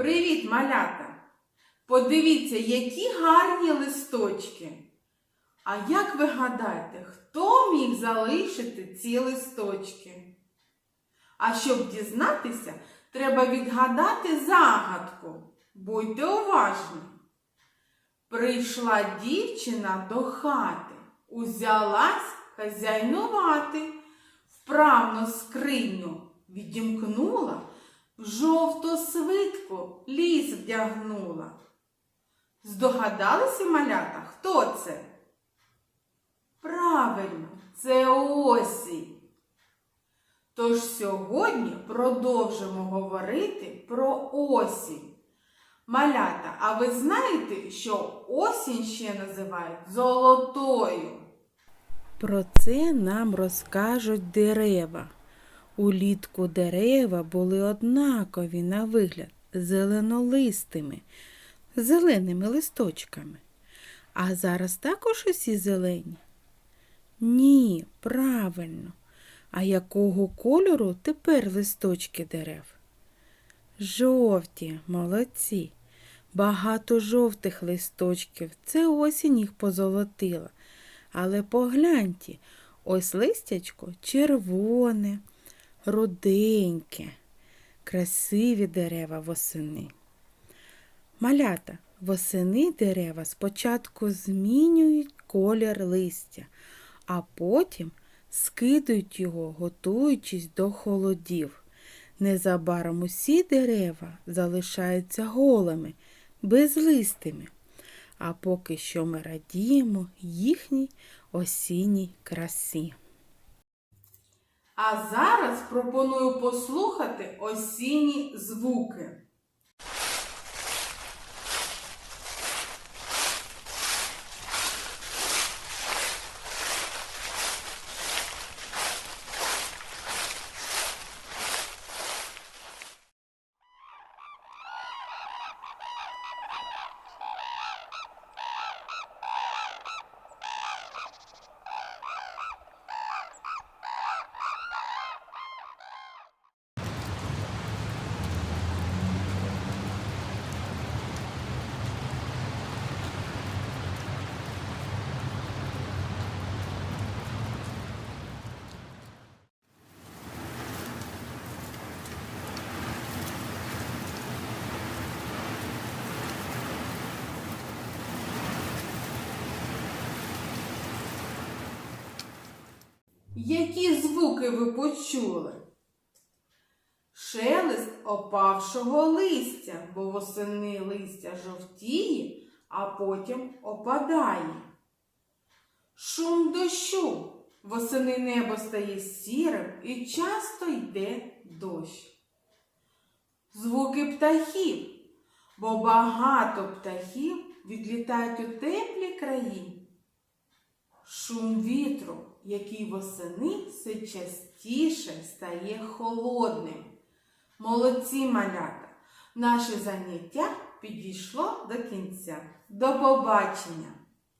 Привіт, малята! Подивіться, які гарні листочки. А як ви гадаєте, хто міг залишити ці листочки? А щоб дізнатися, треба відгадати загадку. Будьте уважні. Прийшла дівчина до хати, узялась хазяйнувати, вправно скриню відімкнула, жовто свитку ліс вдягнула. Здогадалися малята, хто це? Правильно, це осінь. Тож сьогодні продовжимо говорити про осінь. Малята, а ви знаєте, що осінь ще називають золотою? Про це нам розкажуть дерева. Улітку дерева були однакові на вигляд, зеленолистими, зеленими листочками. А зараз також усі зелені? Ні, правильно. А якого кольору тепер листочки дерев? Жовті, молодці. Багато жовтих листочків. Це осінь їх позолотила. Але погляньте, ось листячко червоне, руденьке, красиві дерева восени. Малята, восени дерева спочатку змінюють колір листя, а потім скидують його, готуючись до холодів. Незабаром усі дерева залишаються голими, безлистими. А поки що ми радіємо їхній осінній красі. А зараз пропоную послухати осінні звуки. Які звуки ви почули? Шелест опавшого листя, бо восени листя жовтіє, а потім опадає. Шум дощу. Восени небо стає сірим і часто йде дощ. Звуки птахів, бо багато птахів відлітають у теплі краї. Шум вітру, який восени все частіше стає холодним. Молодці малята! Наше заняття підійшло до кінця. До побачення!